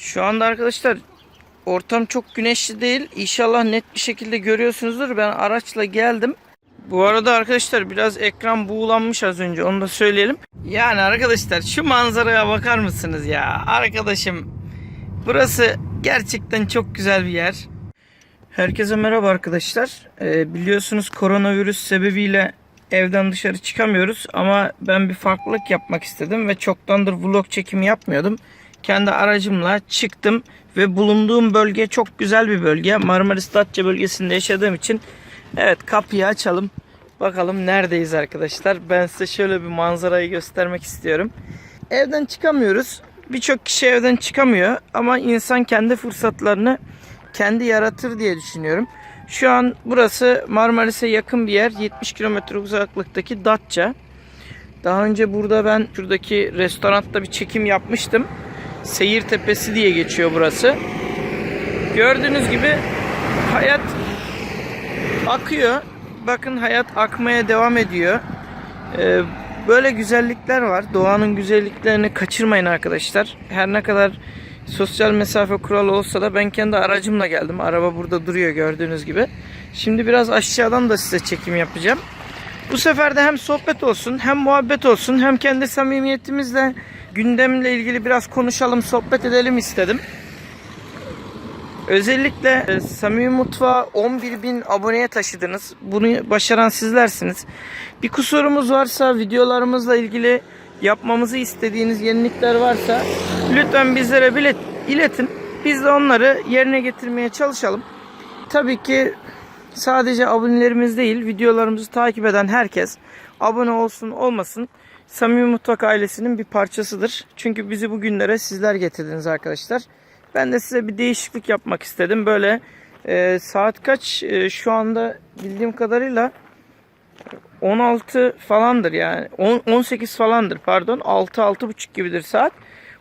Şu anda arkadaşlar ortam çok güneşli değil. İnşallah net bir şekilde görüyorsunuzdur. Ben araçla geldim. Bu arada arkadaşlar biraz ekran buğulanmış az önce onu da söyleyelim. Yani arkadaşlar şu manzaraya bakar mısınız ya? Arkadaşım burası gerçekten çok güzel bir yer. Herkese merhaba arkadaşlar. Ee, biliyorsunuz koronavirüs sebebiyle evden dışarı çıkamıyoruz ama ben bir farklılık yapmak istedim ve çoktandır vlog çekimi yapmıyordum. Kendi aracımla çıktım ve bulunduğum bölge çok güzel bir bölge. Marmaris Datça bölgesinde yaşadığım için evet kapıyı açalım. Bakalım neredeyiz arkadaşlar. Ben size şöyle bir manzarayı göstermek istiyorum. Evden çıkamıyoruz. Birçok kişi evden çıkamıyor ama insan kendi fırsatlarını kendi yaratır diye düşünüyorum. Şu an burası Marmaris'e yakın bir yer. 70 kilometre uzaklıktaki Datça. Daha önce burada ben şuradaki restoranda bir çekim yapmıştım. Seyir Tepesi diye geçiyor burası. Gördüğünüz gibi hayat akıyor. Bakın hayat akmaya devam ediyor. Ee, böyle güzellikler var. Doğanın güzelliklerini kaçırmayın arkadaşlar. Her ne kadar sosyal mesafe kuralı olsa da ben kendi aracımla geldim. Araba burada duruyor gördüğünüz gibi. Şimdi biraz aşağıdan da size çekim yapacağım. Bu sefer de hem sohbet olsun hem muhabbet olsun hem kendi samimiyetimizle gündemle ilgili biraz konuşalım sohbet edelim istedim. Özellikle e, Samimi Mutfağı 11 bin aboneye taşıdınız. Bunu başaran sizlersiniz. Bir kusurumuz varsa videolarımızla ilgili yapmamızı istediğiniz yenilikler varsa lütfen bizlere bilet, iletin. Biz de onları yerine getirmeye çalışalım. Tabii ki sadece abonelerimiz değil videolarımızı takip eden herkes abone olsun olmasın Samimi Mutfak ailesinin bir parçasıdır. Çünkü bizi bugünlere sizler getirdiniz arkadaşlar. Ben de size bir değişiklik yapmak istedim. Böyle e, saat kaç E, şu anda bildiğim kadarıyla 16 falandır yani. 10, 18 falandır pardon. 6 6.30 gibidir saat.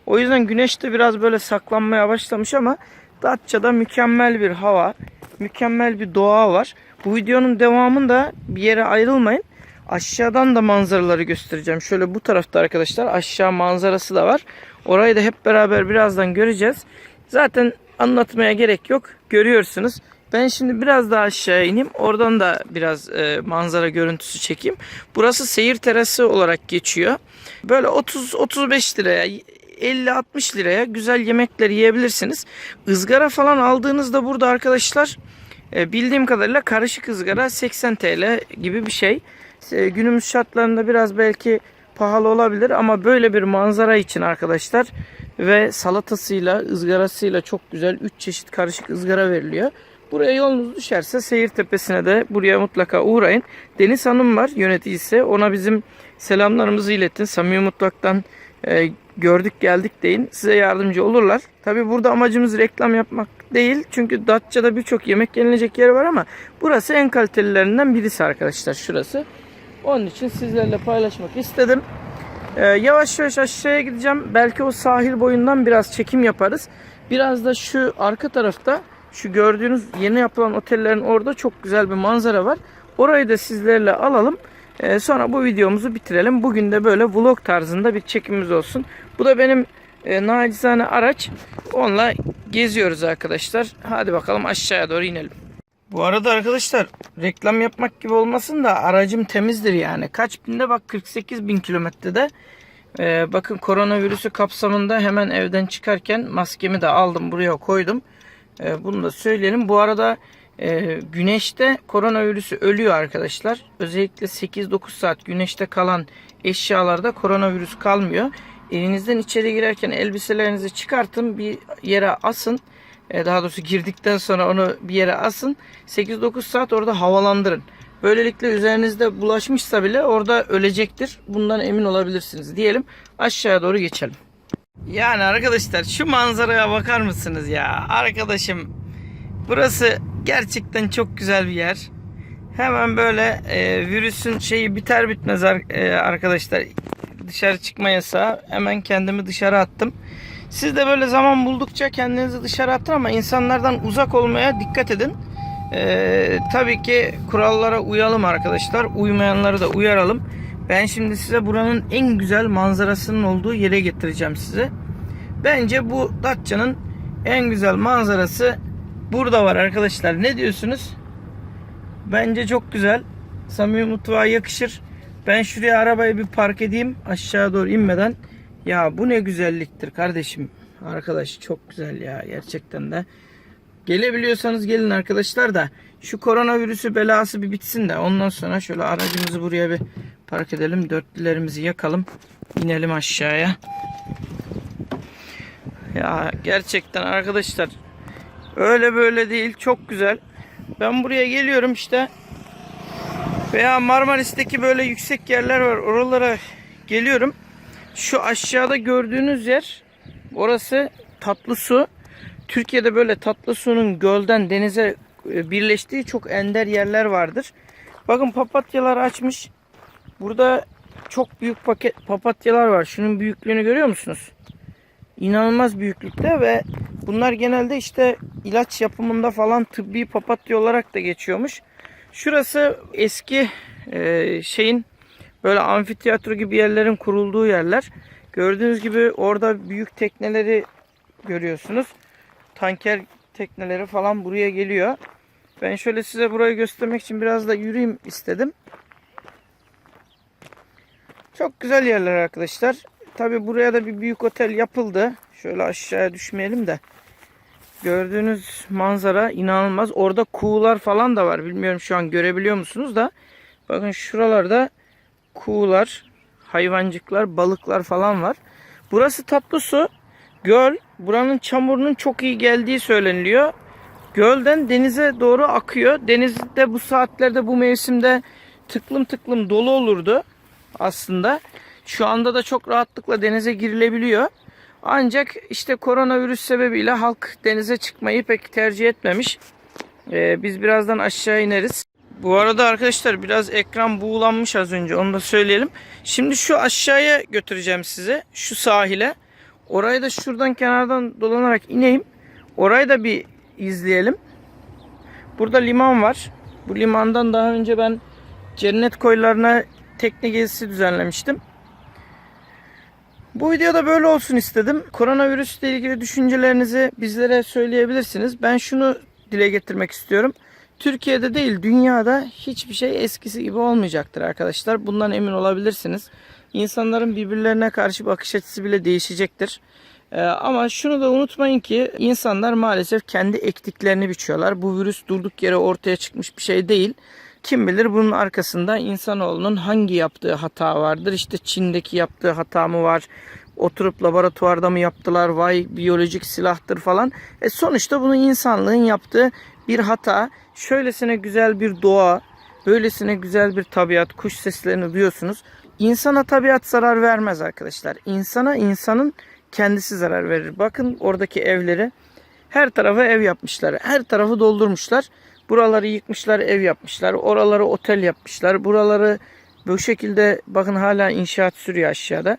O yüzden güneş de biraz böyle saklanmaya başlamış ama Datça'da mükemmel bir hava, mükemmel bir doğa var. Bu videonun devamında bir yere ayrılmayın. Aşağıdan da manzaraları göstereceğim. Şöyle bu tarafta arkadaşlar aşağı manzarası da var. Orayı da hep beraber birazdan göreceğiz. Zaten anlatmaya gerek yok. Görüyorsunuz. Ben şimdi biraz daha aşağıya ineyim. Oradan da biraz e, manzara görüntüsü çekeyim. Burası seyir terası olarak geçiyor. Böyle 30-35 liraya 50-60 liraya güzel yemekler yiyebilirsiniz. Izgara falan aldığınızda burada arkadaşlar e, bildiğim kadarıyla karışık ızgara 80 TL gibi bir şey. E, günümüz şartlarında biraz belki pahalı olabilir ama böyle bir manzara için arkadaşlar ve salatasıyla ızgarasıyla çok güzel 3 çeşit karışık ızgara veriliyor. Buraya yolunuz düşerse Seyir Tepesi'ne de buraya mutlaka uğrayın. Deniz Hanım var yöneticisi. Ona bizim selamlarımızı iletin. Samimi Mutfak'tan e, gördük geldik deyin. Size yardımcı olurlar. Tabi burada amacımız reklam yapmak değil. Çünkü Datça'da birçok yemek yenilecek yer var ama burası en kalitelilerinden birisi arkadaşlar şurası. Onun için sizlerle paylaşmak istedim. Ee, yavaş yavaş aşağıya gideceğim. Belki o sahil boyundan biraz çekim yaparız. Biraz da şu arka tarafta şu gördüğünüz yeni yapılan otellerin orada çok güzel bir manzara var. Orayı da sizlerle alalım. Ee, sonra bu videomuzu bitirelim. Bugün de böyle vlog tarzında bir çekimimiz olsun. Bu da benim e, nacizane araç. Onunla geziyoruz arkadaşlar. Hadi bakalım aşağıya doğru inelim. Bu arada arkadaşlar reklam yapmak gibi olmasın da aracım temizdir yani. Kaç binde bak 48 bin kilometrede. Ee, bakın koronavirüsü kapsamında hemen evden çıkarken maskemi de aldım buraya koydum. Ee, bunu da söyleyelim. Bu arada e, güneşte koronavirüsü ölüyor arkadaşlar. Özellikle 8-9 saat güneşte kalan eşyalarda koronavirüs kalmıyor. Evinizden içeri girerken elbiselerinizi çıkartın bir yere asın. E, daha doğrusu girdikten sonra onu bir yere asın. 8-9 saat orada havalandırın. Böylelikle üzerinizde bulaşmışsa bile orada ölecektir. Bundan emin olabilirsiniz diyelim. Aşağıya doğru geçelim. Yani arkadaşlar şu manzaraya bakar mısınız ya? Arkadaşım burası gerçekten çok güzel bir yer. Hemen böyle e, virüsün şeyi biter bitmez e, arkadaşlar dışarı çıkma yasağı. Hemen kendimi dışarı attım. Siz de böyle zaman buldukça kendinizi dışarı atın ama insanlardan uzak olmaya dikkat edin. Ee, tabii ki kurallara uyalım arkadaşlar. Uymayanları da uyaralım. Ben şimdi size buranın en güzel manzarasının olduğu yere getireceğim size. Bence bu Datça'nın en güzel manzarası burada var arkadaşlar. Ne diyorsunuz? Bence çok güzel. Samimi mutfağa yakışır. Ben şuraya arabayı bir park edeyim aşağı doğru inmeden. Ya bu ne güzelliktir kardeşim. Arkadaş çok güzel ya gerçekten de. Gelebiliyorsanız gelin arkadaşlar da şu koronavirüsü belası bir bitsin de ondan sonra şöyle aracımızı buraya bir park edelim. Dörtlülerimizi yakalım. inelim aşağıya. Ya gerçekten arkadaşlar öyle böyle değil çok güzel. Ben buraya geliyorum işte. Veya Marmaris'teki böyle yüksek yerler var. Oralara geliyorum. Şu aşağıda gördüğünüz yer orası tatlı su. Türkiye'de böyle tatlı suyun gölden denize e, birleştiği çok ender yerler vardır. Bakın papatyalar açmış. Burada çok büyük paket papatyalar var. Şunun büyüklüğünü görüyor musunuz? İnanılmaz büyüklükte ve bunlar genelde işte ilaç yapımında falan tıbbi papatya olarak da geçiyormuş. Şurası eski e, şeyin böyle amfiteyatro gibi yerlerin kurulduğu yerler. Gördüğünüz gibi orada büyük tekneleri görüyorsunuz. Tanker tekneleri falan buraya geliyor. Ben şöyle size burayı göstermek için biraz da yürüyeyim istedim. Çok güzel yerler arkadaşlar. Tabi buraya da bir büyük otel yapıldı. Şöyle aşağıya düşmeyelim de. Gördüğünüz manzara inanılmaz. Orada kuğular falan da var. Bilmiyorum şu an görebiliyor musunuz da. Bakın şuralarda kuğular, hayvancıklar, balıklar falan var. Burası tatlı su. Göl. Buranın çamurunun çok iyi geldiği söyleniliyor. Gölden denize doğru akıyor. Denizde bu saatlerde bu mevsimde tıklım tıklım dolu olurdu aslında. Şu anda da çok rahatlıkla denize girilebiliyor. Ancak işte koronavirüs sebebiyle halk denize çıkmayı pek tercih etmemiş. Ee, biz birazdan aşağı ineriz. Bu arada arkadaşlar biraz ekran buğulanmış az önce onu da söyleyelim. Şimdi şu aşağıya götüreceğim size. Şu sahile. Orayı da şuradan kenardan dolanarak ineyim. Orayı da bir izleyelim. Burada liman var. Bu limandan daha önce ben cennet koylarına tekne gezisi düzenlemiştim. Bu videoda böyle olsun istedim. Koronavirüsle ilgili düşüncelerinizi bizlere söyleyebilirsiniz. Ben şunu dile getirmek istiyorum. Türkiye'de değil dünyada hiçbir şey eskisi gibi olmayacaktır arkadaşlar. Bundan emin olabilirsiniz. İnsanların birbirlerine karşı bakış açısı bile değişecektir. Ee, ama şunu da unutmayın ki insanlar maalesef kendi ektiklerini biçiyorlar. Bu virüs durduk yere ortaya çıkmış bir şey değil. Kim bilir bunun arkasında insanoğlunun hangi yaptığı hata vardır? İşte Çin'deki yaptığı hata mı var? Oturup laboratuvarda mı yaptılar? Vay biyolojik silahtır falan. E sonuçta bunu insanlığın yaptığı bir hata. Şöylesine güzel bir doğa, böylesine güzel bir tabiat, kuş seslerini duyuyorsunuz. İnsana tabiat zarar vermez arkadaşlar. İnsana insanın kendisi zarar verir. Bakın oradaki evleri. Her tarafa ev yapmışlar. Her tarafı doldurmuşlar. Buraları yıkmışlar, ev yapmışlar. Oraları otel yapmışlar. Buraları bu şekilde bakın hala inşaat sürüyor aşağıda.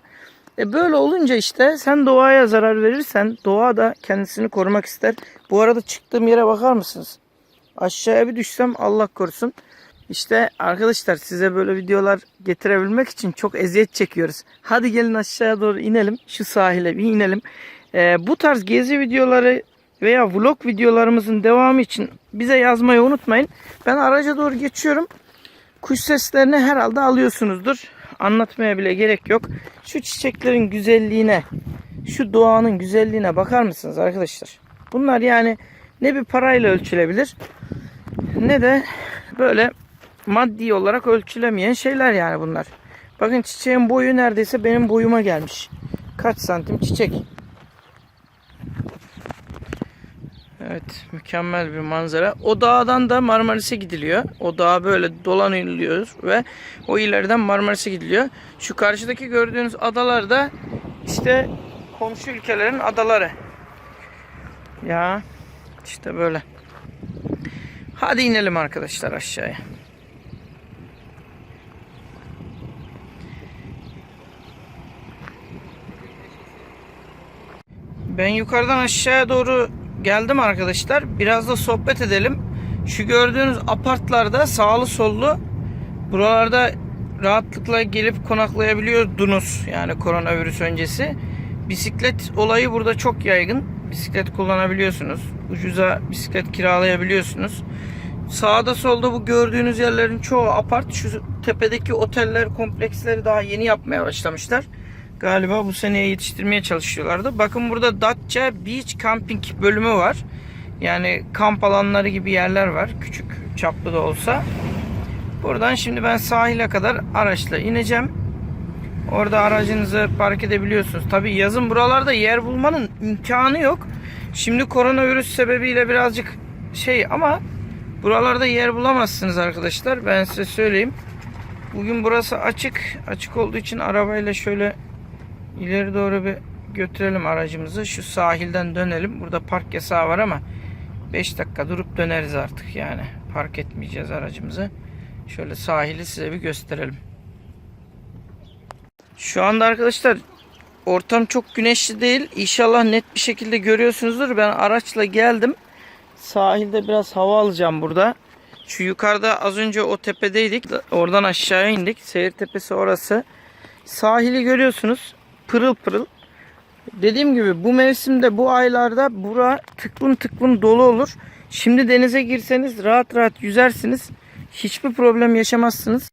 E böyle olunca işte sen doğaya zarar verirsen doğa da kendisini korumak ister. Bu arada çıktığım yere bakar mısınız? Aşağıya bir düşsem Allah korusun. İşte arkadaşlar size böyle videolar getirebilmek için çok eziyet çekiyoruz. Hadi gelin aşağıya doğru inelim. Şu sahile bir inelim. Ee, bu tarz gezi videoları veya vlog videolarımızın devamı için bize yazmayı unutmayın. Ben araca doğru geçiyorum. Kuş seslerini herhalde alıyorsunuzdur. Anlatmaya bile gerek yok. Şu çiçeklerin güzelliğine, şu doğanın güzelliğine bakar mısınız arkadaşlar? Bunlar yani ne bir parayla ölçülebilir ne de böyle maddi olarak ölçülemeyen şeyler yani bunlar. Bakın çiçeğin boyu neredeyse benim boyuma gelmiş. Kaç santim çiçek. Evet mükemmel bir manzara. O dağdan da Marmaris'e gidiliyor. O dağa böyle dolanılıyor ve o ileriden Marmaris'e gidiliyor. Şu karşıdaki gördüğünüz adalar da işte komşu ülkelerin adaları. Ya işte böyle. Hadi inelim arkadaşlar aşağıya. Ben yukarıdan aşağıya doğru geldim arkadaşlar. Biraz da sohbet edelim. Şu gördüğünüz apartlarda sağlı sollu buralarda rahatlıkla gelip konaklayabiliyordunuz. Yani koronavirüs öncesi. Bisiklet olayı burada çok yaygın. bisiklet kullanabiliyorsunuz. Ucuza bisiklet kiralayabiliyorsunuz. Sağda solda bu gördüğünüz yerlerin çoğu apart. Şu tepedeki oteller, kompleksleri daha yeni yapmaya başlamışlar. Galiba bu seneye yetiştirmeye çalışıyorlardı. Bakın burada Datça Beach Camping bölümü var. Yani kamp alanları gibi yerler var. Küçük çaplı da olsa. Buradan şimdi ben sahile kadar araçla ineceğim. Orada aracınızı park edebiliyorsunuz. Tabi yazın buralarda yer bulmanın imkanı yok. Şimdi koronavirüs sebebiyle birazcık şey ama buralarda yer bulamazsınız arkadaşlar. Ben size söyleyeyim. Bugün burası açık. Açık olduğu için arabayla şöyle ileri doğru bir götürelim aracımızı. Şu sahilden dönelim. Burada park yasağı var ama 5 dakika durup döneriz artık yani. Park etmeyeceğiz aracımızı. Şöyle sahili size bir gösterelim. Şu anda arkadaşlar ortam çok güneşli değil. İnşallah net bir şekilde görüyorsunuzdur. Ben araçla geldim. Sahilde biraz hava alacağım burada. Şu yukarıda az önce o tepedeydik. Oradan aşağıya indik. Seyir tepesi orası. Sahili görüyorsunuz. Pırıl pırıl. Dediğim gibi bu mevsimde bu aylarda bura tıklım tıklım dolu olur. Şimdi denize girseniz rahat rahat yüzersiniz. Hiçbir problem yaşamazsınız.